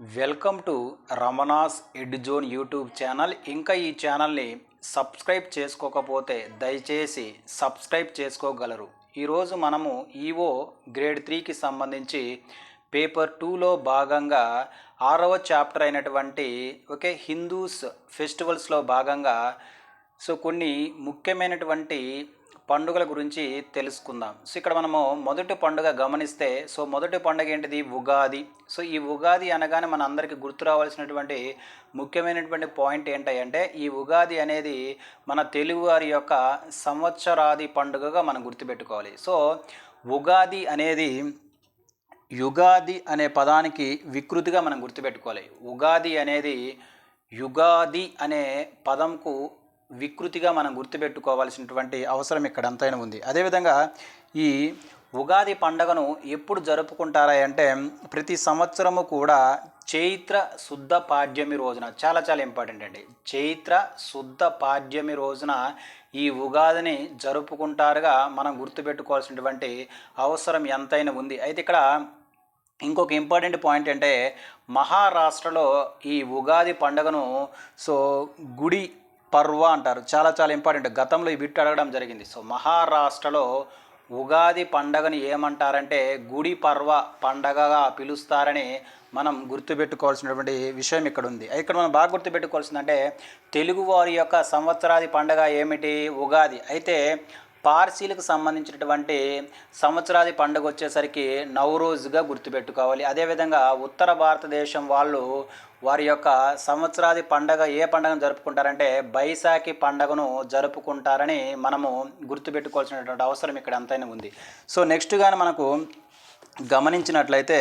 Welcome to Ramana's ed zone YouTube channel. ఇంకా ఈ ఛానల్ని సబ్స్క్రైబ్ చేసుకోకపోతే దయచేసి సబ్స్క్రైబ్ చేసుకోగలరు. ఈరోజు మనము ఈఓ గ్రేడ్ త్రీకి సంబంధించి పేపర్ టూలో భాగంగా ఆరవ చాప్టర్ అయినటువంటి ఓకే హిందూస్ ఫెస్టివల్స్లో భాగంగా సో కొన్ని ముఖ్యమైనటువంటి పండుగల గురించి తెలుసుకుందాం. సో ఇక్కడ మనము మొదటి పండుగ గమనిస్తే సో మొదటి పండుగ ఏంటిది? ఉగాది. సో ఈ ఉగాది అనగానే మన అందరికీ గుర్తు రావాల్సినటువంటి ముఖ్యమైనటువంటి పాయింట్ ఏంటంటే ఈ ఉగాది అనేది మన తెలుగువారి యొక్క సంవత్సరాది పండుగగా మనం గుర్తుపెట్టుకోవాలి. సో ఉగాది అనేది యుగాది అనే పదానికి వికృతిగా మనం గుర్తుపెట్టుకోవాలి. ఉగాది అనేది యుగాది అనే పదంకు వికృతిగా మనం గుర్తుపెట్టుకోవాల్సినటువంటి అవసరం ఇక్కడ ఎంతైనా ఉంది. అదేవిధంగా ఈ ఉగాది పండుగను ఎప్పుడు జరుపుకుంటారా అంటే ప్రతి సంవత్సరము కూడా చైత్ర శుద్ధ పాడ్యమి రోజున చాలా చాలా ఇంపార్టెంట్ అండి. చైత్ర శుద్ధ పాడ్యమి రోజున ఈ ఉగాదిని జరుపుకుంటారుగా మనం గుర్తుపెట్టుకోవాల్సినటువంటి అవసరం ఎంతైనా ఉంది. అయితే ఇక్కడ ఇంకొక ఇంపార్టెంట్ పాయింట్ అంటే మహారాష్ట్రలో ఈ ఉగాది పండుగను సో గుడి పర్వ అంటారు. చాలా చాలా ఇంపార్టెంట్. గతంలో ఈ బిట్ అడగడం జరిగింది. సో మహారాష్ట్రలో ఉగాది పండగని ఏమంటారంటే గుడి పర్వ పండగగా పిలుస్తారని మనం గుర్తుపెట్టుకోవాల్సినటువంటి విషయం ఇక్కడ ఉంది ఇక్కడ మనం బాగా గుర్తుపెట్టుకోవాల్సిందంటే తెలుగువారి యొక్క సంవత్సరాది పండగ ఏమిటి? ఉగాది. అయితే పార్సీలకు సంబంధించినటువంటి సంవత్సరాది పండుగ వచ్చేసరికి నవరోజుగా గుర్తుపెట్టుకోవాలి. అదేవిధంగా ఉత్తర భారతదేశం వాళ్ళు వారి యొక్క సంవత్సరాది పండగ ఏ పండగను జరుపుకుంటారంటే బైశాఖి పండగను జరుపుకుంటారని మనము గుర్తుపెట్టుకోవాల్సినటువంటి అవసరం ఇక్కడ ఎంతైనా ఉంది. సో నెక్స్ట్ కానీ మనకు గమనించినట్లయితే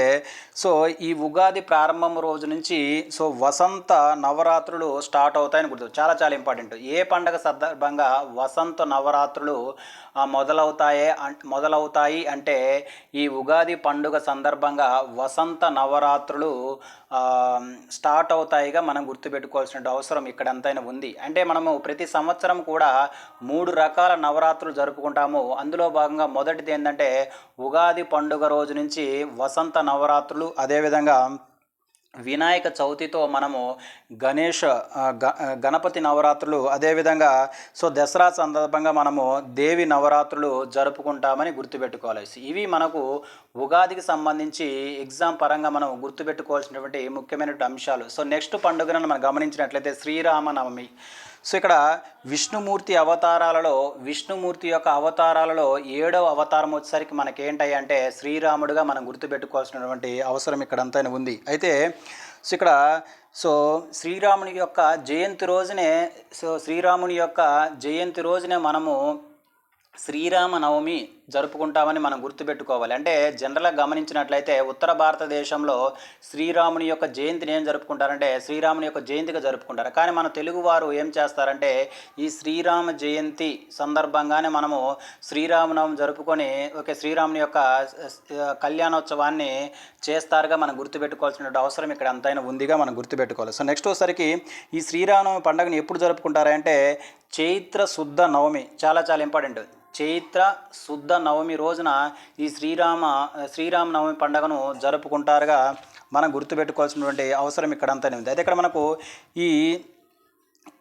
సో ఈ ఉగాది ప్రారంభం రోజు నుంచి సో వసంత నవరాత్రులు స్టార్ట్ అవుతాయని గుర్తు చాలా చాలా ఇంపార్టెంట్. ఏ పండగ సందర్భంగా వసంత నవరాత్రులు మొదలవుతాయే అన్- మొదలవుతాయి అంటే ఈ ఉగాది పండుగ సందర్భంగా వసంత నవరాత్రులు స్టార్ట్ అవుతాయిగా మనం గుర్తుపెట్టుకోవాల్సిన అవసరం ఇక్కడంతైనా ఉంది. అంటే మనము ప్రతి సంవత్సరం కూడా మూడు రకాల నవరాత్రులు జరుపుకుంటాము. అందులో భాగంగా మొదటిది ఏంటంటే ఉగాది పండుగ రోజు నుంచి వసంత నవరాత్రులు. అదేవిధంగా వినాయక చవితితో మనము గణేష్ గ- గణపతి నవరాత్రులు అదేవిధంగా సో దసరా సందర్భంగా మనము దేవి నవరాత్రులు జరుపుకుంటామని గుర్తుపెట్టుకోవాలి. ఇవి మనకు ఉగాదికి సంబంధించి ఎగ్జామ్ పరంగా మనం గుర్తుపెట్టుకోవాల్సినటువంటి ముఖ్యమైనటువంటి అంశాలు. సో నెక్స్ట్ పండుగను మనం గమనించినట్లయితే శ్రీరామనవమి. సో ఇక్కడ విష్ణుమూర్తి అవతారాలలో విష్ణుమూర్తి యొక్క అవతారాలలో ఏడవ అవతారం వచ్చేసరికి మనకేంటాయి అంటే శ్రీరాముడుగా మనం గుర్తుపెట్టుకోవాల్సినటువంటి అవసరం ఇక్కడ ఉంది. అయితే సో ఇక్కడ సో శ్రీరాముని యొక్క జయంతి రోజునే సో శ్రీరాముని యొక్క జయంతి రోజునే మనము శ్రీరామ నవమి జరుపుకుంటామని మనం గుర్తుపెట్టుకోవాలి. అంటే జనరల్గా గమనించినట్లయితే ఉత్తర భారతదేశంలో శ్రీరాముని యొక్క జయంతిని ఏం జరుపుకుంటారంటే శ్రీరాముని యొక్క జయంతిగా జరుపుకుంటారు. కానీ మన తెలుగువారు ఏం చేస్తారంటే ఈ శ్రీరామ జయంతి సందర్భంగానే మనము శ్రీరామనవమి జరుపుకొని ఓకే శ్రీరాముని యొక్క కళ్యాణోత్సవాన్ని చేస్తారుగా మనం గుర్తుపెట్టుకోవాల్సిన అవసరం ఇక్కడ ఎంతైనా ఉందిగా మనం గుర్తుపెట్టుకోవాలి. సో నెక్స్ట్ ఒకసారికి ఈ శ్రీరామనవమి పండుగను ఎప్పుడు జరుపుకుంటారంటే చైత్ర శుద్ధ నవమి చాలా చాలా ఇంపార్టెంట్. చైత్ర శుద్ధ నవమి రోజున ఈ శ్రీరామ శ్రీరామ నవమి పండుగను జరుపుకుంటారుగా. మనం గుర్తుపెట్టుకోవాల్సినటువంటి అవసరం ఇక్కడ అంతానే ఉంది. అయితే ఇక్కడ మనకు ఈ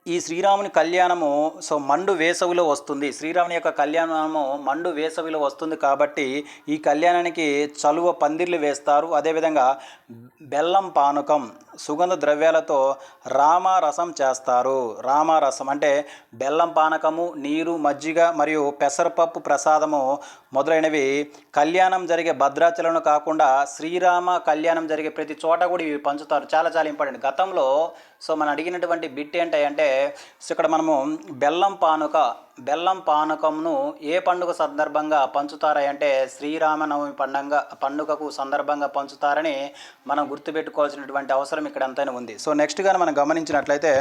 ఈ శ్రీరాముని కళ్యాణము సో మండు వేసవిలో వస్తుంది. శ్రీరాముని యొక్క కళ్యాణము మండు వేసవిలో వస్తుంది కాబట్టి ఈ కళ్యాణానికి చలువ పందిర్లు వేస్తారు. అదేవిధంగా బెల్లం పానకం సుగంధ ద్రవ్యాలతో రామారసం చేస్తారు. రామారసం అంటే బెల్లం పానకము నీరు మజ్జిగ మరియు పెసరపప్పు ప్రసాదము మొదలైనవి. కళ్యాణం జరిగే భద్రాచలంలో కాకుండా శ్రీరామ కళ్యాణం జరిగే ప్రతి చోట కూడా ఇవి పంచుతారు. చాలా చాలా ఇంపార్టెంట్. గతంలో సో మనం అడిగినటువంటి బిట్ ఏంటంటే సో ఇక్కడ మనము బెల్లం పానుక బెల్లం పానకంను ఏ పండుగ సందర్భంగా పంచుతారా అంటే శ్రీరామనవమి పండుగ పండుగకు సందర్భంగా పంచుతారని మనం గుర్తుపెట్టుకోవాల్సినటువంటి అవసరం ఇక్కడ ఎంతైనా ఉంది. సో నెక్స్ట్ కానీ మనం గమనించినట్లయితే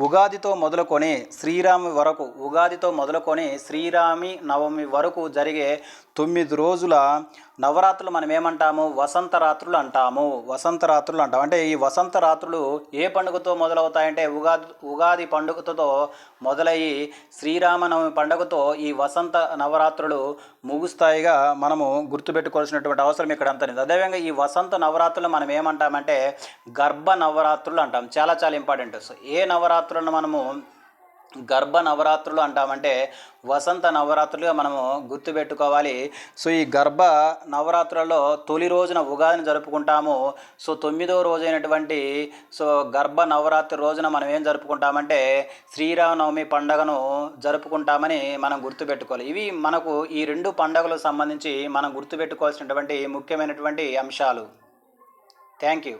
ఉగాదితో మొదలుకొని శ్రీరామి వరకు ఉగాదితో మొదలుకొని శ్రీరామి నవమి వరకు జరిగే తొమ్మిది రోజుల నవరాత్రులు మనం ఏమంటాము? వసంత రాత్రులు అంటాము. వసంత రాత్రులు అంటాం అంటే ఈ వసంత రాత్రులు ఏ పండుగతో మొదలవుతాయంటే ఉగాది ఉగాది పండుగతో మొదలయ్యి శ్రీరామనవమి పండుగతో ఈ వసంత నవరాత్రులు ముగుస్తాయిగా మనము గుర్తుపెట్టుకోవాల్సినటువంటి అవసరం ఇక్కడ అంత అదేవిధంగా ఈ వసంత నవరాత్రులు మనం ఏమంటామంటే గర్భ నవరాత్రులు అంటాం. చాలా చాలా ఇంపార్టెంట్. ఏ నవరాత్రు నవరాత్రులను మనము గర్భ నవరాత్రులు అంటామంటే వసంత నవరాత్రులుగా మనము గుర్తుపెట్టుకోవాలి. సో ఈ గర్భ నవరాత్రులలో తొలి రోజున ఉగాదిని జరుపుకుంటాము. సో తొమ్మిదవ రోజైనటువంటి సో గర్భ నవరాత్రి రోజున మనం ఏం జరుపుకుంటామంటే శ్రీరామనవమి పండగను జరుపుకుంటామని మనం గుర్తుపెట్టుకోవాలి. ఇవి మనకు ఈ రెండు పండుగలకు సంబంధించి మనం గుర్తుపెట్టుకోవాల్సినటువంటి ముఖ్యమైనటువంటి అంశాలు. Thank you.